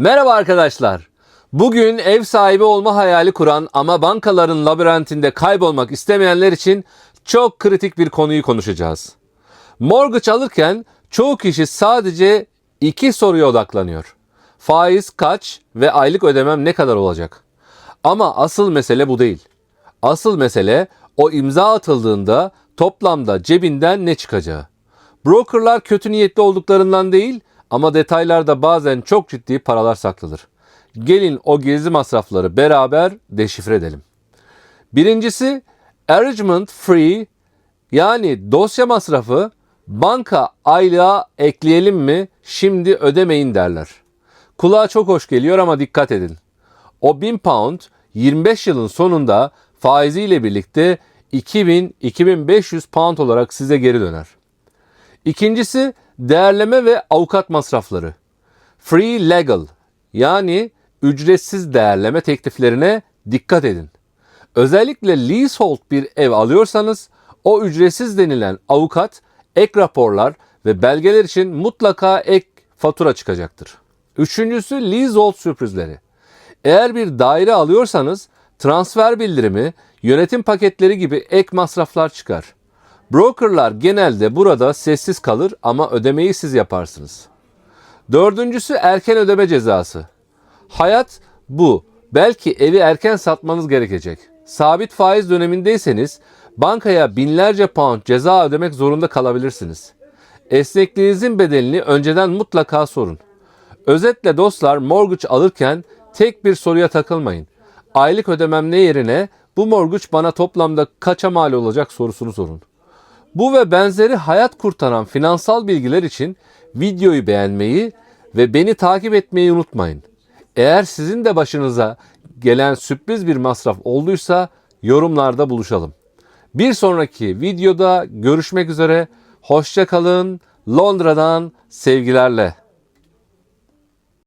Merhaba arkadaşlar. Bugün ev sahibi olma hayali kuran ama bankaların labirentinde kaybolmak istemeyenler için çok kritik bir konuyu konuşacağız. Mortgage alırken çoğu kişi sadece iki soruya odaklanıyor. Faiz kaç ve aylık ödemem ne kadar olacak? Ama asıl mesele bu değil. Asıl mesele o imza atıldığında toplamda cebinden ne çıkacağı. Brokerlar kötü niyetli olduklarından değil ama detaylarda bazen çok ciddi paralar saklıdır. Gelin o gezi masrafları beraber deşifre edelim. Birincisi arrangement free yani dosya masrafı banka aylığa ekleyelim mi şimdi ödemeyin derler. Kulağa çok hoş geliyor ama dikkat edin. O 1000 pound 25 yılın sonunda faiziyle birlikte 2000-2500 pound olarak size geri döner. İkincisi değerleme ve avukat masrafları. Free legal yani ücretsiz değerleme tekliflerine dikkat edin. Özellikle leasehold bir ev alıyorsanız o ücretsiz denilen avukat, ek raporlar ve belgeler için mutlaka ek fatura çıkacaktır. Üçüncüsü leasehold sürprizleri. Eğer bir daire alıyorsanız transfer bildirimi, yönetim paketleri gibi ek masraflar çıkar. Brokerlar genelde burada sessiz kalır ama ödemeyi siz yaparsınız. Dördüncüsü erken ödeme cezası. Hayat bu. Belki evi erken satmanız gerekecek. Sabit faiz dönemindeyseniz bankaya binlerce pound ceza ödemek zorunda kalabilirsiniz. Esnekliğinizin bedelini önceden mutlaka sorun. Özetle dostlar mortgage alırken tek bir soruya takılmayın. Aylık ödemem ne yerine bu mortgage bana toplamda kaça mal olacak sorusunu sorun. Bu ve benzeri hayat kurtaran finansal bilgiler için videoyu beğenmeyi ve beni takip etmeyi unutmayın. Eğer sizin de başınıza gelen sürpriz bir masraf olduysa yorumlarda buluşalım. Bir sonraki videoda görüşmek üzere. Hoşça kalın. Londra'dan sevgilerle.